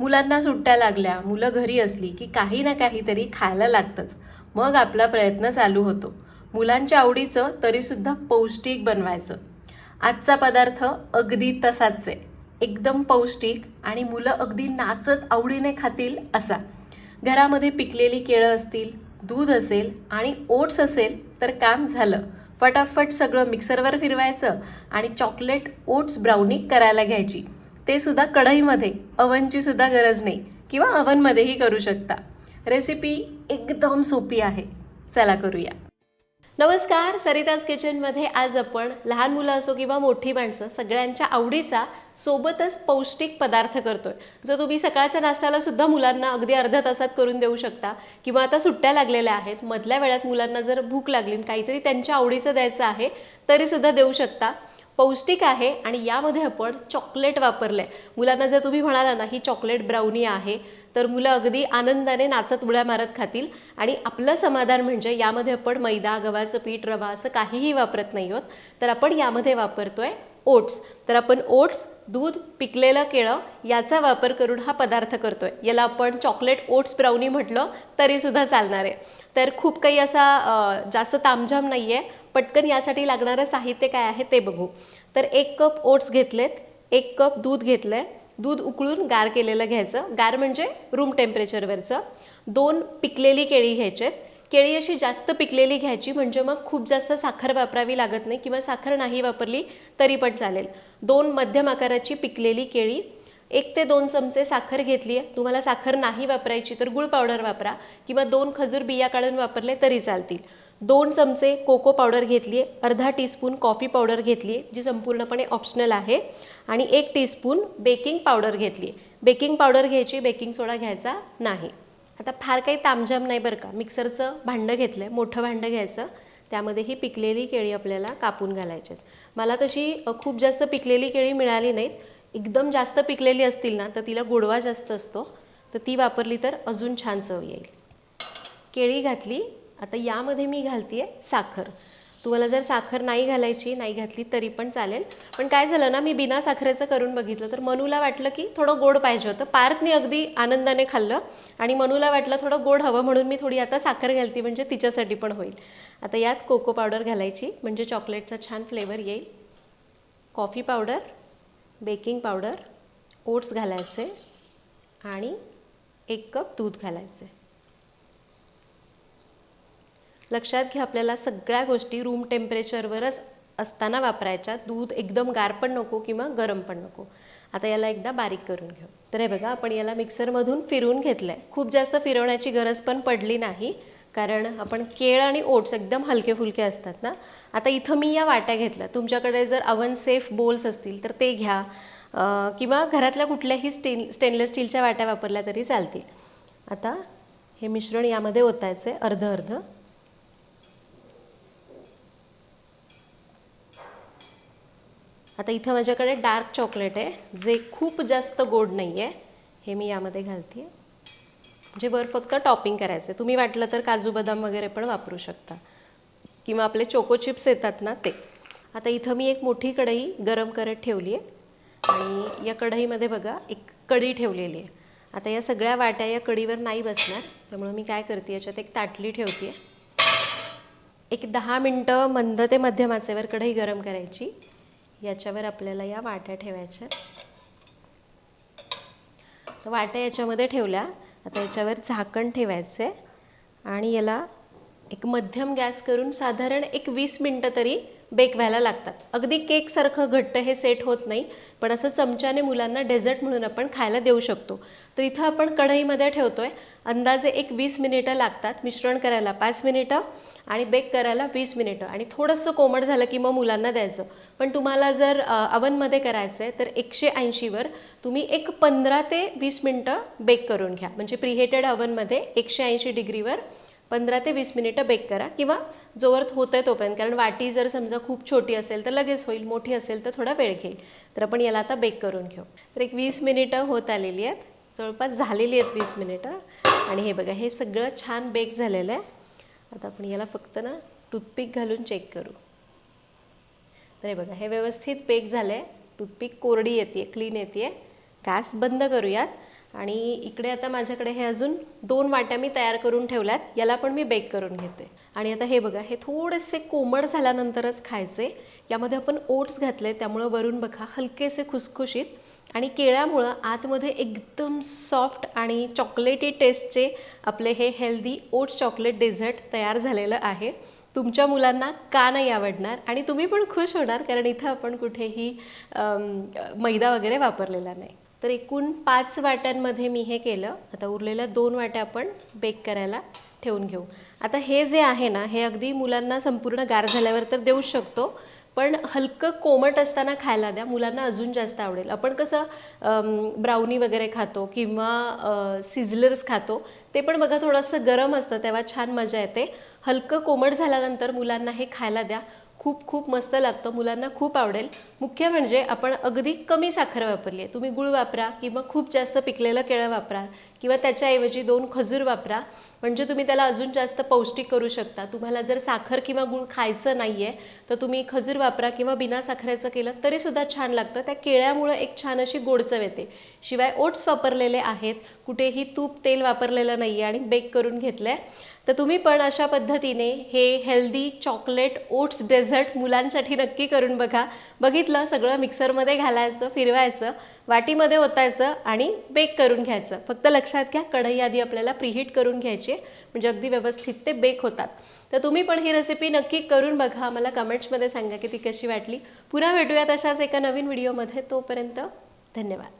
मुलांना सुट्ट्या लागल्या मुलं घरी असली की काही ना काहीतरी खायला लागतंच. मग आपला प्रयत्न चालू होतो. मुलांच्या आवडीचं तरीसुद्धा पौष्टिक बनवायचं. आजचा पदार्थ अगदी तसाच आहे एकदम पौष्टिक आणि मुलं अगदी नाचत आवडीने खातील असा. घरामध्ये पिकलेली केळं असतील दूध असेल आणि ओट्स असेल तर काम झालं. फटाफट सगळं मिक्सरवर फिरवायचं आणि चॉकलेट ओट्स ब्राउनी करायला घ्यायची. ते सुद्धा कढईमध्ये अवनची सुद्धा गरज नाही किंवा अवनमध्येही करू शकता. रेसिपी एकदम सोपी आहे. चला करूया. नमस्कार सरिताज किचनमध्ये आज आपण लहान मुलं असो किंवा मोठी माणसं सगळ्यांच्या आवडीचा सोबतच पौष्टिक पदार्थ करतोय. जो तुम्ही सकाळच्या नाश्त्याला सुद्धा मुलांना अगदी अर्ध्या तासात करून देऊ शकता किंवा आता सुट्ट्या लागलेल्या आहेत. मधल्या वेळात मुलांना जर भूक लागली काहीतरी त्यांच्या आवडीचं द्यायचं आहे तरी सुद्धा देऊ शकता. पौष्टिक आहे आणि यामध्ये आपण चॉकलेट वापरलं आहे मुलांना जर तुम्ही म्हणाला ना ही चॉकलेट ब्राउनी आहे तर मुलं अगदी आनंदाने नाचत उड्या मारत खातील. आणि आपलं समाधान म्हणजे यामध्ये आपण मैदा गव्हाचं पीठ रवा असं काहीही वापरत नाही आहोत तर आपण यामध्ये वापरतो आहे ओट्स. तर आपण ओट्स दूध पिकलेलं केळं याचा वापर करून हा पदार्थ करतो आहे याला आपण चॉकलेट ओट्स ब्राउनी म्हटलं तरीसुद्धा चालणार आहे. तर खूप काही असा जास्त तामझाम नाही आहे पटकन यासाठी लागणारं साहित्य काय आहे ते बघू. तर एक कप ओट्स घेतलेत एक कप दूध घेतलं आहे दूध उकळून गार केलेलं घ्यायचं. गार म्हणजे रूम टेम्परेचरवरचं दोन पिकलेली केळी घ्यायचेत. केळी अशी जास्त पिकलेली घ्यायची म्हणजे मग खूप जास्त साखर वापरावी लागत नाही किंवा साखर नाही वापरली तरी पण चालेल. दोन मध्यम आकाराची पिकलेली केळी एक ते दोन चमचे साखर घेतली आहे. तुम्हाला साखर नाही वापरायची तर गुळ पावडर वापरा किंवा दोन खजूर बिया काढून वापरले तरी चालतील. दोन चमचे कोको पावडर घेतली आहे अर्धा टीस्पून कॉफी पावडर घेतली आहे जी संपूर्णपणे ऑप्शनल आहे आणि एक टीस्पून बेकिंग पावडर घेतली आहे बेकिंग पावडर घ्यायची बेकिंग सोडा घ्यायचा नाही. आता फार काही तामझाम नाही बरं का. मिक्सरचं भांडं घेतलं आहे मोठं भांडं घ्यायचं. त्यामध्ये ही पिकलेली केळी आपल्याला कापून घालायची मला तशी खूप जास्त पिकलेली केळी मिळाली नाहीत. एकदम जास्त पिकलेली असतील ना तर तिला गोडवा जास्त असतो. तर ती वापरली तर अजून छान चव येईल. केळी घातली आता यामध्ये मी घालते आहे साखर. तुम्हाला जर साखर नाही घालायची नाही घातली तरी पण चालेल. पण काय झालं ना मी बिना साखरेचं करून बघितलं तर मनूला वाटलं की थोडं गोड पाहिजे होतं. पार्थने अगदी आनंदाने खाल्लं आणि मनूला वाटलं थोडं गोड हवं म्हणून मी थोडी आता साखर घालते म्हणजे तिच्यासाठी पण होईल. आता यात कोको पावडर घालायची म्हणजे चॉकलेटचा छान फ्लेवर येईल. Coffee powder baking powder oats घालायचे आणि एक कप दूध घालायचे. लक्षात घ्या आपल्याला सगळ्या गोष्टी रूम टेम्परेचरवरच असताना वापरायच्या. दूध एकदम गार पण नको किंवा गरम पण नको. आता याला एकदा बारीक करून घेऊ. तर हे बघा आपण याला मिक्सरमधून फिरवून घेतलं आहे खूप जास्त फिरवण्याची गरज पण पडली नाही कारण आपण केळ आणि ओट्स एकदम हलके फुलके असतात ना. आता इथं मी या वाट्या घेतल्या. तुमच्याकडे जर अवन सेफ बोल्स असतील तर ते घ्या. किंवा घरातल्या कुठल्याही स्टेन स्टेनलेस स्टीलच्या वाट्या वापरल्या तरी चालतील. आता हे मिश्रण यामध्ये ओतायचं आहे अर्ध अर्ध आता इथं माझ्याकडे डार्क चॉकलेट आहे जे खूप जास्त गोड नाही आहे हे मी यामध्ये घालते म्हणजे वर फक्त टॉपिंग करायचं तुम्ही वाटलं तर काजू बदाम वगैरे पण वापरू शकता. किंवा आपले चोको चिप्स येतात ना ते. आता इथं मी एक मोठी कढई गरम करत ठेवली आहे आणि या कढईमध्ये बघा एक कढी ठेवलेली आहे. आता या सगळ्या वाट्या या कढीवर नाही बसणार. त्यामुळं मी काय करते याच्यात एक ताटली ठेवते एक दहा मिनटं मंद ते मध्यमाचेवर कढई गरम करायची. याच्यावर आपल्याला या वाट्या ठेवायच्या. तर वाट्या याच्यामध्ये ठेवल्या. आता याच्यावर झाकण ठेवायचं आहे आणि याला एक मध्यम गॅस करून साधारण एक वीस मिनटं तरी बेक व्हायला लागतात. अगदी केकसारखं घट्ट हे सेट होत नाही. पण असं चमच्याने मुलांना डेझर्ट म्हणून आपण खायला देऊ शकतो. तर इथं आपण कढईमध्ये ठेवतो आहे अंदाजे एक वीस मिनिटं लागतात मिश्रण करायला. पाच मिनिटं. आणि बेक करायला वीस मिनिटं आणि थोडंसं कोमट झालं की मग मुलांना द्यायचं. पण तुम्हाला जर अवनमध्ये करायचं आहे तर एकशे ऐंशीवर तुम्ही एक पंधरा ते वीस मिनटं बेक करून घ्या. म्हणजे प्रिहेटेड अवनमध्ये एकशे ऐंशी डिग्रीवर पंधरा ते वीस मिनिटं बेक करा. किंवा जोवर होतं आहे तोपर्यंत. कारण वाटी जर समजा खूप छोटी असेल तर लगेच होईल. मोठी असेल तर थोडा वेळ घेईल. तर आपण याला आता बेक करून घेऊ. तर एक वीस मिनिटं होत आलेली आहेत. जवळपास झालेली आहेत वीस मिनिटं आणि हे बघा हे सगळं छान बेक झालेलं आहे. आता आपण याला फक्त ना टूथपिक घालून चेक करू. तर हे बघा हे व्यवस्थित पेक झालं आहे टूथपिक कोरडी येते क्लीन येते गॅस बंद करूयात. आणि इकडे आता माझ्याकडे हे अजून दोन वाट्या मी तयार करून ठेवल्यात. याला पण मी बेक करून घेते. आणि आता हे बघा हे थोडेसे कोमट झाल्यानंतरच खायचे. यामध्ये आपण ओट्स घातले त्यामुळं वरून बघा हलकेसे खुसखुशीत. आणि केळ्यामुळं आतमध्ये एकदम सॉफ्ट आणि चॉकलेटी टेस्टचे आपले हे हेल्दी ओट्स चॉकलेट डेझर्ट तयार झालेलं आहे. तुमच्या मुलांना का नाही आवडणार? आणि तुम्ही पण खुश होणार कारण इथं आपण कुठेही मैदा वगैरे वापरलेला नाही. तर एकूण पाच वाट्यांमध्ये मी हे केलं. आता उरलेल्या दोन वाट्या आपण बेक करायला ठेवून घेऊ. आता हे जे आहे ना हे अगदी मुलांना संपूर्ण गार झाल्यावर तर देऊ शकतो. पण हलकं कोमट असताना खायला द्या. मुलांना अजून जास्त आवडेल. आपण कसं ब्राउनी वगैरे खातो किंवा सिझलर्स खातो ते पण बघा थोडंसं गरम असतं तेव्हा छान मजा येते. हलकं कोमट झाल्यानंतर मुलांना हे खायला द्या. खूप खूप मस्त लागतं. मुलांना खूप आवडेल. मुख्य म्हणजे आपण अगदी कमी साखर वापरली आहे. तुम्ही गुळ वापरा किंवा खूप जास्त पिकलेलं केळं वापरा. किंवा त्याच्याऐवजी दोन खजूर वापरा. म्हणजे तुम्ही त्याला अजून जास्त पौष्टिक करू शकता. तुम्हाला जर साखर किंवा गुळ खायचं नाही आहे तर तुम्ही खजूर वापरा किंवा बिना साखरेचं केलं तरीसुद्धा छान लागतं. त्या केळ्यामुळं एक छान अशी गोडचव येते. शिवाय ओट्स वापरलेले आहेत. कुठेही तूप तेल वापरलेलं नाही आहे आणि बेक करून घेतलं आहे तर तुम्ही पण अशा पद्धतीने हे हेल्दी चॉकलेट ओट्स डेझर्ट मुलांसाठी नक्की करून बघा. बघितलं सगळं मिक्सरमध्ये घालायचं फिरवायचं. वाटीमध्ये ओतायचं आणि बेक करून घ्यायचं. फक्त लक्षात घ्या कढई आधी आपल्याला प्रीहीट करून घ्यायची आहे. म्हणजे अगदी व्यवस्थित ते बेक होतात. तर तुम्ही पण ही रेसिपी नक्की करून बघा. मला कमेंट्समध्ये सांगा की ती कशी वाटली. पुन्हा भेटूयात अशाच एका नवीन व्हिडिओमध्ये तोपर्यंत धन्यवाद.